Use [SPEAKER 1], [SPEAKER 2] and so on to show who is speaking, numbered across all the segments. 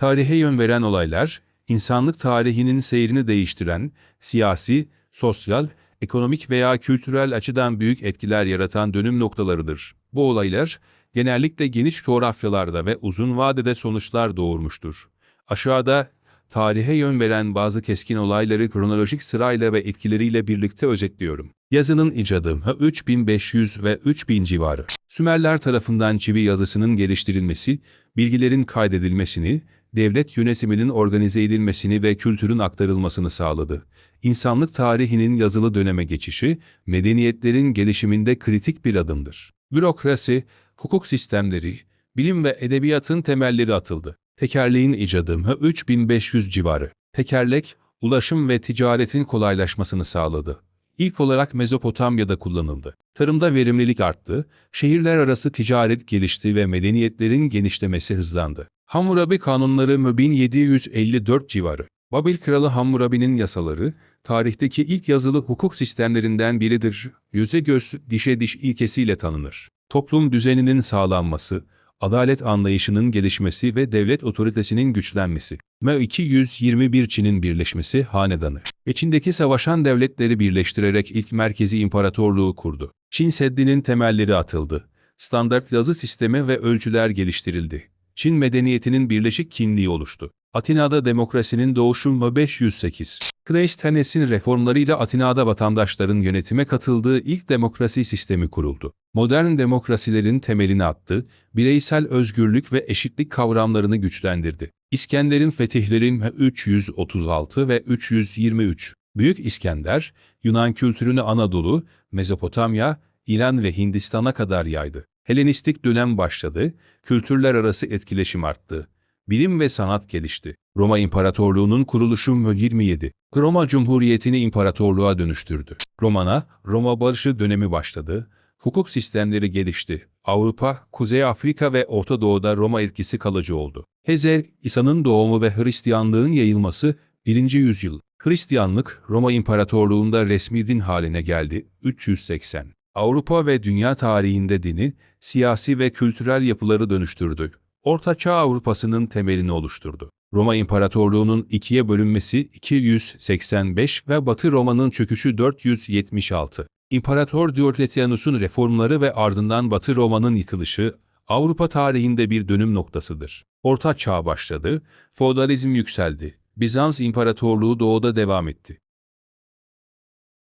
[SPEAKER 1] Tarihe yön veren olaylar, insanlık tarihinin seyrini değiştiren, siyasi, sosyal, ekonomik veya kültürel açıdan büyük etkiler yaratan dönüm noktalarıdır. Bu olaylar, genellikle geniş coğrafyalarda ve uzun vadede sonuçlar doğurmuştur. Aşağıda, tarihe yön veren bazı keskin olayları kronolojik sırayla ve etkileriyle birlikte özetliyorum. Yazının icadı 3500 ve 3000 civarı. Sümerler tarafından çivi yazısının geliştirilmesi, bilgilerin kaydedilmesini, devlet yönetiminin organize edilmesini ve kültürün aktarılmasını sağladı. İnsanlık tarihinin yazılı döneme geçişi, medeniyetlerin gelişiminde kritik bir adımdır. Bürokrasi, hukuk sistemleri, bilim ve edebiyatın temelleri atıldı. Tekerleğin icadı 3500 civarı. Tekerlek, ulaşım ve ticaretin kolaylaşmasını sağladı. İlk olarak Mezopotamya'da kullanıldı. Tarımda verimlilik arttı, şehirler arası ticaret gelişti ve medeniyetlerin genişlemesi hızlandı. Hammurabi kanunları 1754 civarı. Babil kralı Hammurabi'nin yasaları, tarihteki ilk yazılı hukuk sistemlerinden biridir. Yüze göz, dişe diş ilkesiyle tanınır. Toplum düzeninin sağlanması, adalet anlayışının gelişmesi ve devlet otoritesinin güçlenmesi. M221 Çin'in birleşmesi hanedanı. İçindeki savaşan devletleri birleştirerek ilk merkezi imparatorluğu kurdu. Çin Seddi'nin temelleri atıldı. Standart yazı sistemi ve ölçüler geliştirildi. Çin medeniyetinin birleşik kimliği oluştu. Atina'da demokrasinin doğuşu 508. Kleisthenes'in reformlarıyla Atina'da vatandaşların yönetime katıldığı ilk demokrasi sistemi kuruldu. Modern demokrasilerin temelini attı, bireysel özgürlük ve eşitlik kavramlarını güçlendirdi. İskender'in fetihlerin 336 ve 323. Büyük İskender, Yunan kültürünü Anadolu, Mezopotamya, İran ve Hindistan'a kadar yaydı. Helenistik dönem başladı, kültürler arası etkileşim arttı. Bilim ve sanat gelişti. Roma İmparatorluğu'nun kuruluşu 27. Roma Cumhuriyeti'ni imparatorluğa dönüştürdü. Romana, Roma barışı dönemi başladı. Hukuk sistemleri gelişti. Avrupa, Kuzey Afrika ve Orta Doğu'da Roma etkisi kalıcı oldu. Hezer, İsa'nın doğumu ve Hristiyanlığın yayılması 1. yüzyıl. Hristiyanlık, Roma İmparatorluğu'nda resmi din haline geldi 380. Avrupa ve dünya tarihinde dini, siyasi ve kültürel yapıları dönüştürdü. Orta Çağ Avrupa'sının temelini oluşturdu. Roma İmparatorluğu'nun ikiye bölünmesi 285 ve Batı Roma'nın çöküşü 476. İmparator Diocletianus'un reformları ve ardından Batı Roma'nın yıkılışı Avrupa tarihinde bir dönüm noktasıdır. Orta Çağ başladı, feodalizm yükseldi. Bizans İmparatorluğu doğuda devam etti.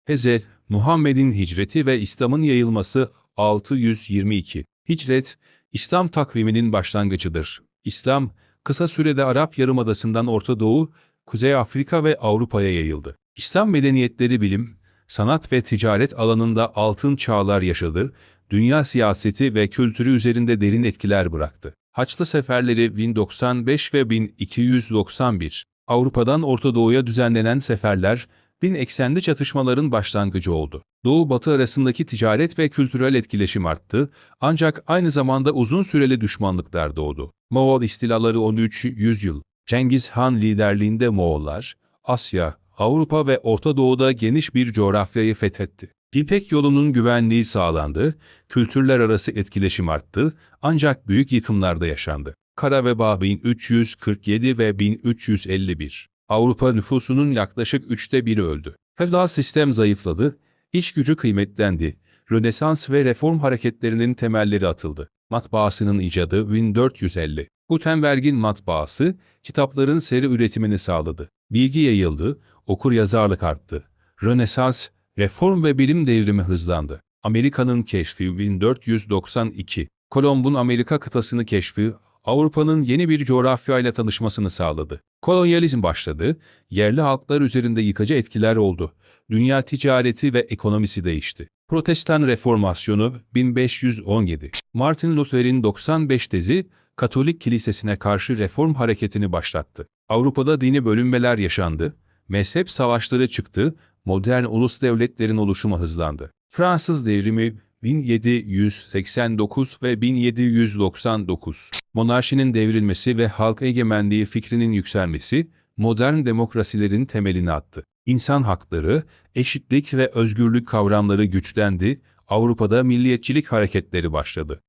[SPEAKER 1] Heze, Muhammed'in hicreti ve İslam'ın yayılması 622. Hicret, İslam takviminin başlangıcıdır. İslam, kısa sürede Arap Yarımadası'ndan Orta Doğu, Kuzey Afrika ve Avrupa'ya yayıldı. İslam medeniyetleri bilim, sanat ve ticaret alanında altın çağlar yaşadı, dünya siyaseti ve kültürü üzerinde derin etkiler bıraktı. Haçlı seferleri 1095 ve 1291, Avrupa'dan Orta Doğu'ya düzenlenen seferler, din eksenli çatışmaların başlangıcı oldu. Doğu-Batı arasındaki ticaret ve kültürel etkileşim arttı, ancak aynı zamanda uzun süreli düşmanlıklar doğdu. Moğol istilaları 13. yüzyıl. Cengiz Han liderliğinde Moğollar, Asya, Avrupa ve Orta Doğu'da geniş bir coğrafyayı fethetti. İpek yolunun güvenliği sağlandı, kültürler arası etkileşim arttı, ancak büyük yıkımlarda yaşandı. Kara veba 1347 ve 1351. Avrupa nüfusunun yaklaşık üçte biri öldü. Feodal sistem zayıfladı, iş gücü kıymetlendi, Rönesans ve reform hareketlerinin temelleri atıldı. Matbaasının icadı 1450. Gutenberg'in matbaası, kitapların seri üretimini sağladı. Bilgi yayıldı, okur yazarlık arttı. Rönesans, reform ve bilim devrimi hızlandı. Amerika'nın keşfi 1492. Kolomb'un Amerika kıtasını keşfi, Avrupa'nın yeni bir coğrafyayla tanışmasını sağladı. Kolonyalizm başladı, yerli halklar üzerinde yıkıcı etkiler oldu. Dünya ticareti ve ekonomisi değişti. Protestan Reformasyonu 1517. Martin Luther'in 95 tezi, Katolik kilisesine karşı reform hareketini başlattı. Avrupa'da dini bölünmeler yaşandı, mezhep savaşları çıktı, modern ulus devletlerin oluşumu hızlandı. Fransız devrimi 1789 ve 1799. Monarşinin devrilmesi ve halk egemenliği fikrinin yükselmesi, modern demokrasilerin temelini attı. İnsan hakları, eşitlik ve özgürlük kavramları güçlendi, Avrupa'da milliyetçilik hareketleri başladı.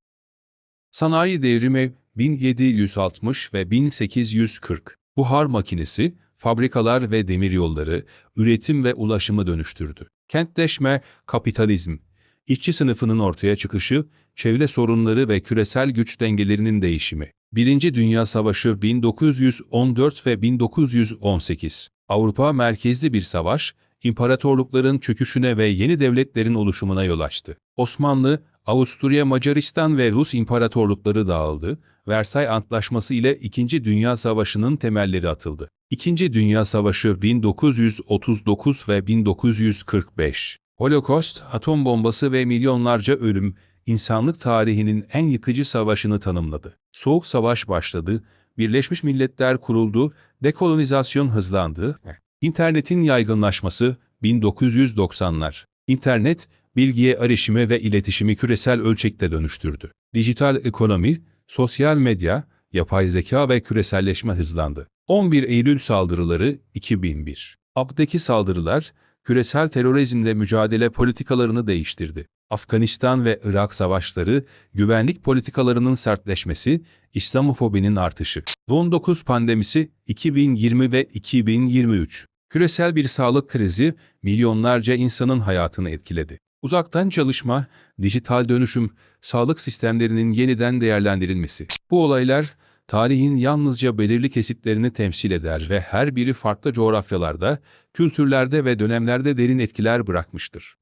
[SPEAKER 1] Sanayi devrimi 1760 ve 1840. Buhar makinesi, fabrikalar ve demiryolları, üretim ve ulaşımı dönüştürdü. Kentleşme, kapitalizm, işçi sınıfının ortaya çıkışı, çevre sorunları ve küresel güç dengelerinin değişimi. Birinci Dünya Savaşı 1914 ve 1918. Avrupa merkezli bir savaş, imparatorlukların çöküşüne ve yeni devletlerin oluşumuna yol açtı. Osmanlı, Avusturya, Macaristan ve Rus imparatorlukları dağıldı. Versay Antlaşması ile İkinci Dünya Savaşı'nın temelleri atıldı. İkinci Dünya Savaşı 1939 ve 1945. Holocaust, atom bombası ve milyonlarca ölüm, insanlık tarihinin en yıkıcı savaşını tanımladı. Soğuk Savaş başladı, Birleşmiş Milletler kuruldu, dekolonizasyon hızlandı. İnternetin yaygınlaşması 1990'lar. İnternet, bilgiye erişimi ve iletişimi küresel ölçekte dönüştürdü. Dijital ekonomi, sosyal medya, yapay zeka ve küreselleşme hızlandı. 11 Eylül saldırıları 2001. Abd'daki saldırılar, küresel terörizmle mücadele politikalarını değiştirdi. Afganistan ve Irak savaşları, güvenlik politikalarının sertleşmesi, İslamofobinin artışı. 19 pandemisi 2020 ve 2023. Küresel bir sağlık krizi milyonlarca insanın hayatını etkiledi. Uzaktan çalışma, dijital dönüşüm, sağlık sistemlerinin yeniden değerlendirilmesi. Bu olaylar tarihin yalnızca belirli kesitlerini temsil eder ve her biri farklı coğrafyalarda, kültürlerde ve dönemlerde derin etkiler bırakmıştır.